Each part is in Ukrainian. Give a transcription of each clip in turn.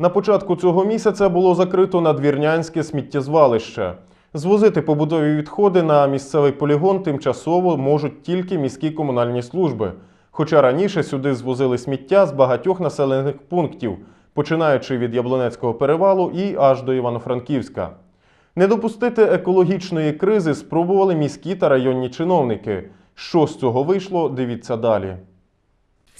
На початку цього місяця було закрито надвірнянське сміттєзвалище. Звозити побутові відходи на місцевий полігон тимчасово можуть тільки міські комунальні служби. Хоча раніше сюди звозили сміття з багатьох населених пунктів, починаючи від Яблонецького перевалу і аж до Івано-Франківська. Не допустити екологічної кризи спробували міські та районні чиновники. Що з цього вийшло, дивіться далі.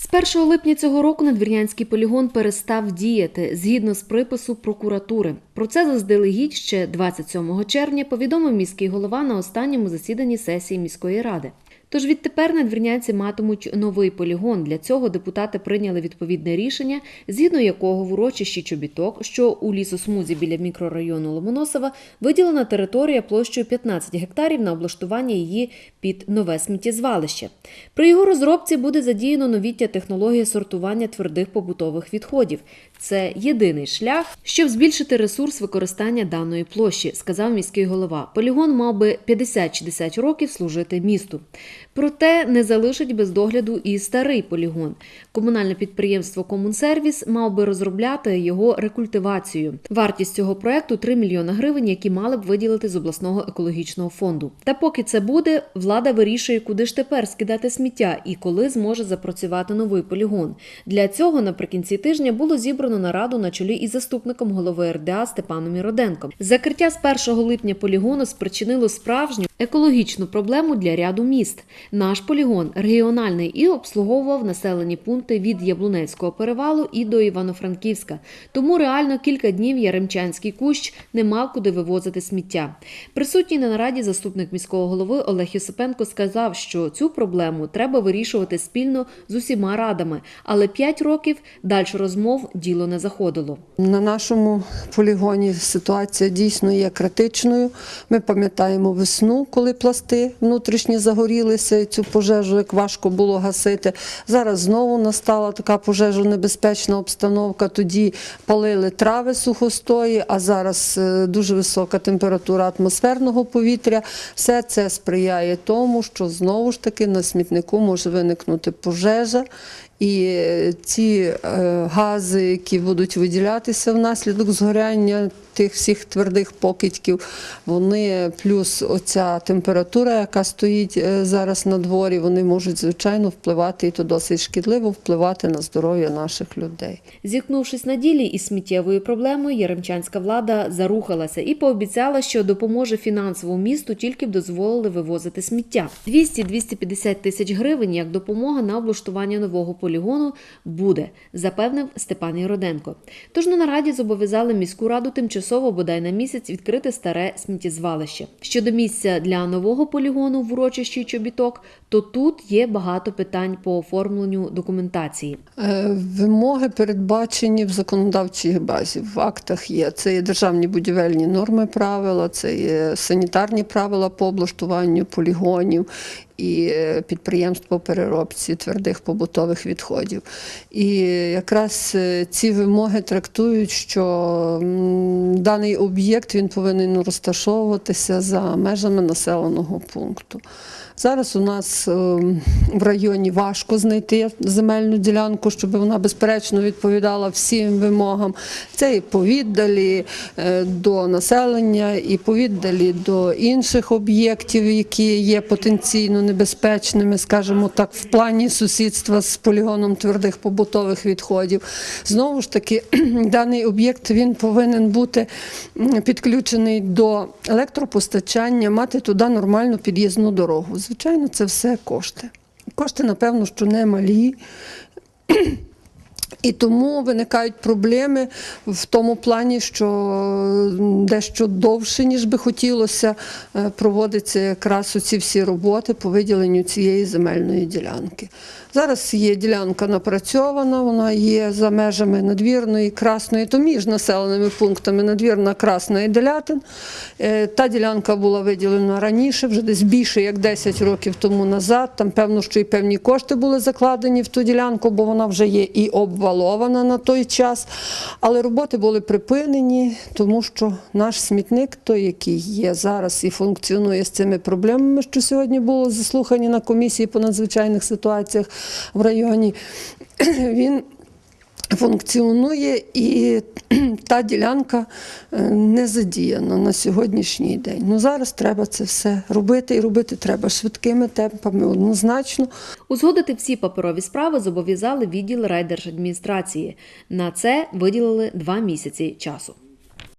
З 1 липня цього року надвірнянський полігон перестав діяти згідно з припису прокуратури. Про це заздалегідь ще 27 червня повідомив міський голова на останньому засіданні сесії міської ради. Тож відтепер надвірнянці матимуть новий полігон. Для цього депутати прийняли відповідне рішення, згідно якого в урочищі Чобіток, що у лісосмузі біля мікрорайону Ломоносова, виділена територія площею 15 гектарів на облаштування її під нове сміттєзвалище. При його розробці буде задіяно новіття технології сортування твердих побутових відходів. Це єдиний шлях, щоб збільшити ресурс використання даної площі, сказав міський голова. Полігон мав би 50-60 років служити місту. Проте не залишить без догляду і старий полігон. Комунальне підприємство Комунсервіс мав би розробляти його рекультивацію. Вартість цього проекту 3 мільйони гривень, які мали б виділити з обласного екологічного фонду. Та поки це буде, влада вирішує, куди ж тепер скидати сміття і коли зможе запрацювати новий полігон. Для цього наприкінці тижня було зібрано нараду на чолі із заступником голови РДА Степаном Іроденком. Закриття з 1 липня полігону спричинило справжню екологічну проблему для ряду міст. Наш полігон регіональний і обслуговував населені пункти від Яблунецького перевалу і до Івано-Франківська. Тому реально кілька днів Яремчанський кущ не мав куди вивозити сміття. Присутній на нараді заступник міського голови Олег Йосипенко сказав, що цю проблему треба вирішувати спільно з усіма радами, але 5 років далі розмов діло не заходило. На нашому полігоні ситуація дійсно є критичною. Ми пам'ятаємо весну, коли пласти внутрішні загорілися, і цю пожежу як важко було гасити. Зараз знову настала така пожежонебезпечна обстановка. Тоді палили трави сухостої, а зараз е, дуже висока температура атмосферного повітря. Все це сприяє тому, що знову ж таки на смітнику може виникнути пожежа. І ці е, гази, які будуть виділятися внаслідок згоряння тих всіх твердих покидьків, вони плюс оця температура, яка стоїть е, зараз на дворі, вони можуть звичайно впливати і то досить шкідливо впливати на здоров'я наших людей. Зіткнувшись на ділі із сміттєвою проблемою, яремчанська влада зарухалася і пообіцяла, що допоможе фінансово місту, тільки б дозволили вивозити сміття. 200-250 тисяч гривень як допомога на облаштування нового полігону буде, запевнив Степан Єроденко. Тож на нараді зобов'язали міську раду тимчасово бодай на місяць відкрити старе сміттєзвалище. Щодо місця для нового полігону в урочищі Чобіток, то тут є багато питань по оформленню документації. Е, Вимоги передбачені в законодавчій базі. В актах є. Це є державні будівельні норми правила, це є санітарні правила по облаштуванню полігонів і підприємство підприємств по переробці твердих побутових відходів. І якраз е, ці вимоги трактують, що даний об'єкт він повинен розташовуватися за межами населеного пункту. Зараз у нас е, в районі важко знайти земельну ділянку, щоб вона безперечно відповідала всім вимогам. Це і повіддалі е, до населення, і повіддалі до інших об'єктів, які є потенційно небезпечними, скажімо так, в плані сусідства з полігоном твердих побутових відходів. Знову ж таки, даний об'єкт він повинен бути підключений до електропостачання, мати туди нормальну під'їзну дорогу. Звичайно, це все кошти. Кошти, напевно, що не малі. І тому виникають проблеми в тому плані, що дещо довше, ніж би хотілося, е, проводяться якраз оці всі роботи по виділенню цієї земельної ділянки. Зараз є ділянка напрацьована, вона є за межами надвірної, красної, то між населеними пунктами надвірна, красна і делятин. Е, Та ділянка була виділена раніше, вже десь більше як 10 років тому назад. Там певно, що і певні кошти були закладені в ту ділянку, бо вона вже є і обвалована на той час. Але роботи були припинені, тому що наш смітник, той, який є зараз і функціонує з цими проблемами, що сьогодні було заслухані на комісії по надзвичайних ситуаціях в районі, він функціонує і та ділянка е, не задіяна на сьогоднішній день. Ну зараз треба це все робити і робити треба швидкими темпами однозначно. Узгодити всі паперові справи зобов'язали відділ райдержадміністрації. На це виділили два місяці часу.